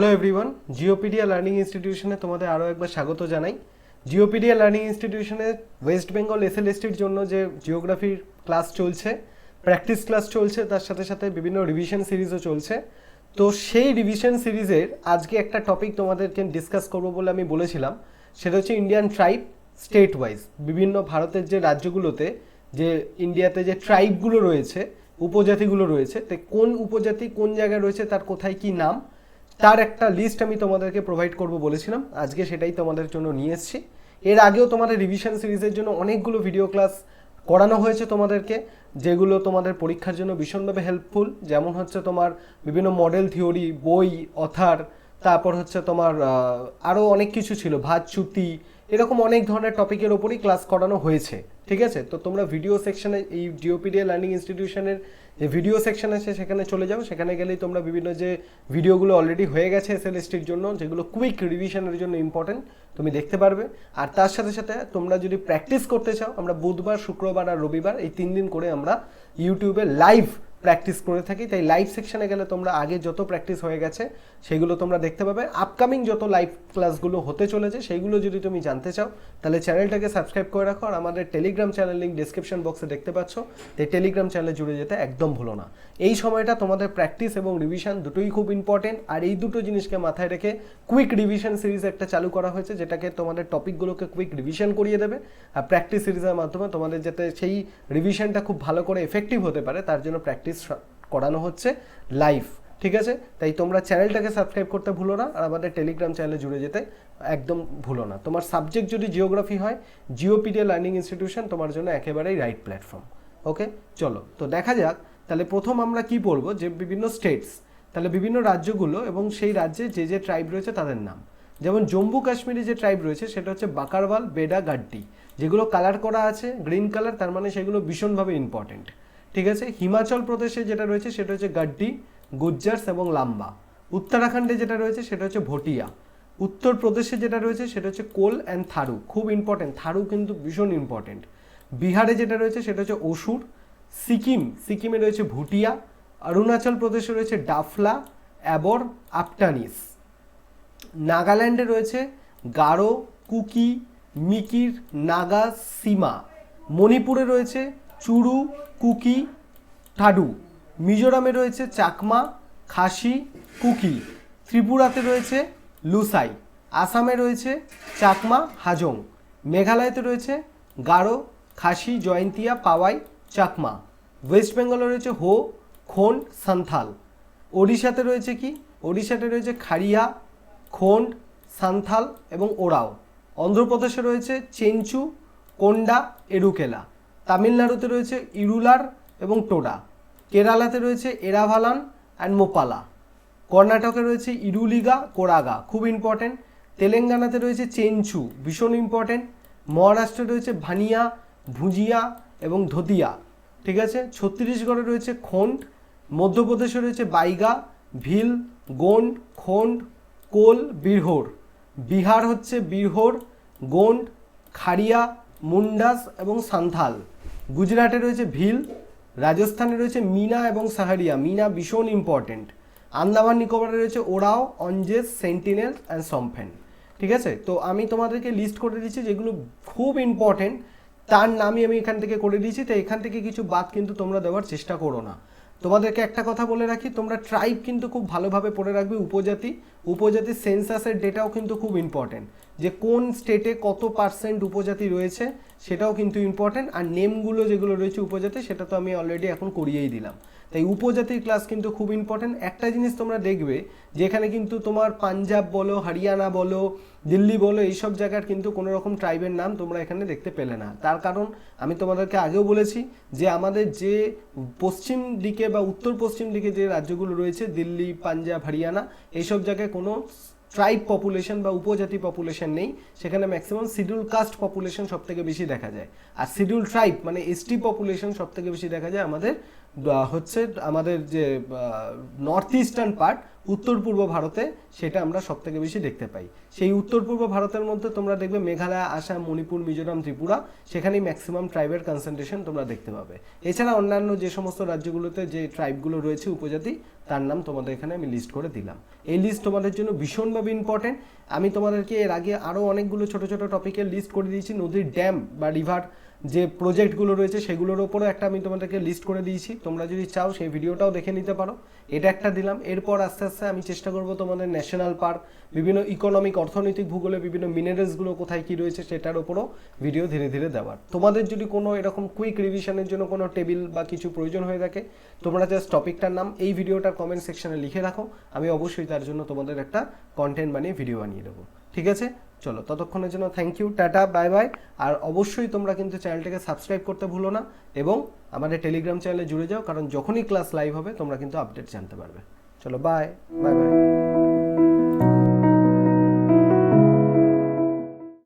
Hello everyone Geopedia learning ইনস্টিটিউশনে তোমাদের আরও একবার স্বাগত জানাই। জিওপিডিয়া লার্নিং ইনস্টিটিউশনে ওয়েস্ট বেঙ্গল এসএলএসটির জন্য যে জিওগ্রাফির ক্লাস চলছে প্র্যাকটিস ক্লাস চলছে, তার সাথে সাথে বিভিন্ন রিভিশন সিরিজও চলছে। তো সেই রিভিশন সিরিজের আজকে একটা টপিক তোমাদেরকে ডিসকাস করব বলে আমি বলেছিলাম। সেটা হচ্ছে ইন্ডিয়ান ট্রাইব স্টেট ওয়াইজ বিভিন্ন ভারতের যে রাজ্যগুলোতে যে ইন্ডিয়াতে যে ট্রাইবগুলো রয়েছে, উপজাতিগুলো রয়েছে, তো কোন উপজাতি কোন জায়গায় রয়েছে, তার কোথায় কি নাম তার একটা লিস্ট আমি তোমাদেরকে প্রোভাইড করব বলেছিলাম। আজকে সেটাই তোমাদের জন্য নিয়ে এসেছি। এর আগেও তোমাদের রিভিশন সিরিজের জন্য অনেকগুলো ভিডিও ক্লাস করানো হয়েছে তোমাদেরকে, যেগুলো তোমাদের পরীক্ষার জন্য ভীষণভাবে হেল্পফুল যেমন হচ্ছে তোমার বিভিন্ন মডেল থিওরি বই অথার তারপর হচ্ছে তোমার আরও অনেক কিছু ছিল। ভাত, চুতি, এরকম অনেক ধরনের টপিকের ওপরই ক্লাস করানো হয়েছে। ঠিক আছে? তো তোমরা ভিডিও সেকশনে এই ডিওপিডিএ লার্নিং ইনস্টিটিউশনের যে ভিডিও সেকশন আছে, সেখানে চলে যাও। সেখানে গেলেই তোমরা বিভিন্ন যে ভিডিওগুলো অলরেডি হয়ে গেছে এসএলএসটির জন্য, যেগুলো কুইক রিভিশনের জন্য ইম্পর্টেন্ট তুমি দেখতে পারবে। আর তার সাথে সাথে তোমরা যদি প্র্যাকটিস করতে চাও, আমরা বুধবার, শুক্রবার আর রবিবার এই তিন দিন করে আমরা ইউটিউবে লাইভ প্র্যাকটিস করে থাকি। তাই লাইভ সেকশনে গেলে তোমরা আগে যত প্র্যাকটিস হয়ে গেছে, সেগুলো তোমরা দেখতে পাবে। আপকামিং যত লাইভ ক্লাসগুলো হতে চলেছে সেইগুলো যদি তুমি জানতে চাও, তাহলে চ্যানেলটাকে সাবস্ক্রাইব করে রাখো আর আমাদের টেলিগ্রাম চ্যানেল লিঙ্ক ডিসক্রিপশন বক্সে দেখতে পাচ্ছ। তাই টেলিগ্রাম চ্যানেলে জুড়ে যেতে একদম ভুলো না। এই সময়টা তোমাদের প্র্যাকটিস এবং রিভিশন দুটোই খুব ইম্পর্টেন্ট আর এই দুটো জিনিসকে মাথায় রেখে কুইক রিভিশন সিরিজ একটা চালু করা হয়েছে, যেটাকে তোমাদের টপিকগুলোকে কুইক রিভিশন করিয়ে দেবে। আর প্র্যাকটিস সিরিজের মাধ্যমে তোমাদের যাতে সেই রিভিশনটা খুব ভালো করে এফেক্টিভ হতে পারে, তার জন্য প্র্যাকটিস করানো হচ্ছে লাইভ ঠিক আছে? তাই তোমরা চ্যানেলটাকে সাবস্ক্রাইব করতে ভুলো না আর আমাদের টেলিগ্রাম চ্যানেলে জুড়ে যেতে একদম ভুলো না। তোমার সাবজেক্ট যদি জিওগ্রাফি হয় জিওপিডিয়া লার্নিং ইনস্টিটিউশন তোমার জন্য একেবারেই রাইট প্ল্যাটফর্ম ওকে চলো, তো দেখা যাক, তাহলে প্রথম আমরা কি পড়ব? যে বিভিন্ন স্টেটস তাহলে বিভিন্ন রাজ্যগুলো এবং সেই রাজ্যে যে যে ট্রাইব রয়েছে তাদের নাম। যেমন জম্মু কাশ্মীরে যে ট্রাইব রয়েছে সেটা হচ্ছে বাকারওয়াল, বেডা, গাড্ডি, যেগুলো কালার করা আছে গ্রিন কালার তার মানে সেগুলো ভীষণভাবে ইম্পর্টেন্ট ঠিক আছে? হিমাচল প্রদেশে যেটা রয়েছে সেটা হচ্ছে গাড্ডি, গুজ্জার্স এবং লাম্বা। উত্তরাখণ্ডে যেটা রয়েছে সেটা হচ্ছে ভটিয়া। উত্তরপ্রদেশে যেটা রয়েছে সেটা হচ্ছে কোল অ্যান্ড থারু। খুব ইম্পর্টেন্ট থারু কিন্তু ভীষণ ইম্পর্টেন্ট বিহারে যেটা রয়েছে সেটা হচ্ছে অসুর। সিকিম, সিকিমে রয়েছে ভুটিয়া। অরুণাচল প্রদেশে রয়েছে ডাফলা, অ্যাবর আফটানিস নাগাল্যান্ডে রয়েছে গারো, কুকি, মিকির, নাগা, সীমা। মণিপুরে রয়েছে চুরু, কুকি, ঠাডু। মিজোরামে রয়েছে চাকমা, খাসি, কুকি। ত্রিপুরাতে রয়েছে লুসাই। আসামে রয়েছে চাকমা, হাজং। মেঘালয়তে রয়েছে গারো, খাসি, জয়ন্তিয়া, পাওয়াই, চাকমা। ওয়েস্ট বেঙ্গলে রয়েছে হো খোন্ড সান্থাল। ওড়িশাতে রয়েছে কি? ওড়িশাতে রয়েছে খাড়িয়া, খোন্ড, সান্থাল এবং ওরাও অন্ধ্রপ্রদেশে রয়েছে চেঞ্চু, কোন্ডা, এরুকেলা। তামিলনাড়ুতে রয়েছে ইরুলার এবং টোডা কেরালাতে রয়েছে এরাভালান অ্যান্ড মোপালা। কর্ণাটকে রয়েছে ইরুলিগা, কোরাগা, খুব ইম্পর্টেন্ট তেলেঙ্গানাতে রয়েছে চেঞ্চু, ভীষণ ইম্পর্টেন্ট মহারাষ্ট্রে রয়েছে ভানিয়া, ভুজিয়া এবং ধতিয়া। ঠিক আছে? ছত্তিশগড়ে রয়েছে খোন্ড। মধ্যপ্রদেশে রয়েছে বাইগা, ভিল, গোন্ড, খোন্ড, কোল, বীরহোর। বিহার হচ্ছে বীরহোর, গোন্ড, খাড়িয়া, মুন্ডাস এবং সান্থাল। গুজরাটে রয়েছে ভিল, রাজস্থানে রয়েছে মিনা এবং সাহারিয়া। মিনা ভীষণ ইম্পর্টেন্ট আন্দামান নিকোবরে রয়েছে ওরাও অঞ্জেস সেন্টিনেল অ্যান্ড সম্ফেন ঠিক আছে? তো আমি তোমাদেরকে লিস্ট করে দিচ্ছি যেগুলো খুব ইম্পর্টেন্ট তার নামই আমি এখান থেকে করে দিয়েছি, তো এখান থেকে কিছু বাদ কিন্তু তোমরা দেওয়ার চেষ্টা করো না। তোমাদেরকে একটা কথা বলে রাখি, তোমরা ট্রাইব কিন্তু খুব ভালোভাবে পড়ে রাখবে। উপজাতি উপজাতি সেন্সাসের ডেটাও কিন্তু খুব ইম্পর্টেন্ট যে কোন স্টেটে কত পার্সেন্ট উপজাতি রয়েছে সেটাও কিন্তু ইম্পর্টেন্ট আর নেমগুলো যেগুলো রয়েছে উপজাতি, সেটা তো আমি অলরেডি এখন করিয়েই দিলাম। তাই উপজাতির ক্লাস কিন্তু খুব ইম্পর্টেন্ট একটা জিনিস তোমরা দেখবে, যেখানে কিন্তু তোমার পাঞ্জাব বলো, হরিয়ানা বলো, দিল্লি বলো, এইসব জায়গার কিন্তু কোনো রকম ট্রাইবের নাম তোমরা এখানে দেখতে পেলে না। তার কারণ আমি তোমাদেরকে আগেও বলেছি যে আমাদের যে পশ্চিম দিকে বা উত্তর পশ্চিম দিকে যে রাজ্যগুলো রয়েছে, দিল্লি, পাঞ্জাব, হরিয়ানা, এইসব জায়গায় কোনো ট্রাইব পপুলেশন বা উপজাতি পপুলেশন নেই, সেখানে ম্যাক্সিমাম শিডিউল কাস্ট পপুলেশন সব থেকে বেশি দেখা যায়। আর শিডিউল ট্রাইব মানে এসটি পপুলেশন সব থেকে বেশি দেখা যায় আমাদের হচ্ছে আমাদের যে নর্থ ইস্টার্ন পার্ট উত্তর পূর্ব ভারতে সেটা আমরা সব থেকে বেশি দেখতে পাই। সেই উত্তর পূর্ব ভারতের মধ্যে তোমরা দেখবে মেঘালয়, আসাম, মণিপুর, মিজোরাম, ত্রিপুরা, সেখানেই ম্যাক্সিমাম ট্রাইবের কনসেন্ট্রেশন তোমরা দেখতে পাবে। এছাড়া অন্যান্য যে সমস্ত রাজ্যগুলোতে যে ট্রাইবগুলো রয়েছে উপজাতি, তার নাম তোমাদের এখানে আমি লিস্ট করে দিলাম। এই লিস্ট তোমাদের জন্য ভীষণভাবে ইম্পর্টেন্ট আমি তোমাদেরকে এর আগে আরও অনেকগুলো ছোট ছোট টপিকের লিস্ট করে দিয়েছি। নদীর ড্যাম বা রিভার যে প্রজেক্টগুলো রয়েছে, সেগুলোর ওপরও একটা আমি তোমাদেরকে লিস্ট করে দিয়েছি। তোমরা যদি চাও সেই ভিডিওটাও দেখে নিতে পারো। এটা একটা দিলাম। এরপর আস্তে আস্তে আমি চেষ্টা করব তোমাদের ন্যাশনাল পার্ক বিভিন্ন ইকোনমিক অর্থনৈতিক ভূগোলে বিভিন্ন মিনারেলসগুলো কোথায় কি রয়েছে সেটার ওপরও ভিডিও ধীরে ধীরে দেওয়ার। তোমাদের যদি কোনো এরকম কুইক রিভিশনের জন্য কোনো টেবিল বা কিছু প্রয়োজন হয়ে থাকে, তোমরা জাস্ট টপিকটার নাম এই ভিডিওটার কমেন্ট সেকশনে লিখে রাখো, আমি অবশ্যই তার জন্য তোমাদের একটা কন্টেন্ট বানিয়ে ভিডিও বানিয়ে দেবো। ঠিক আছে? চলো, ততক্ষণের জন্য thank you tata bye bye আর অবশ্যই তোমরা কিন্তু চ্যানেলটাকে সাবস্ক্রাইব করতে ভুলো না এবং আমাদের টেলিগ্রাম চ্যানেলে জুড়ে যাও, কারণ যখনই ক্লাস লাইভ হবে, তোমরা কিন্তু আপডেট জানতে পারবে। চলো বাই বাই বাই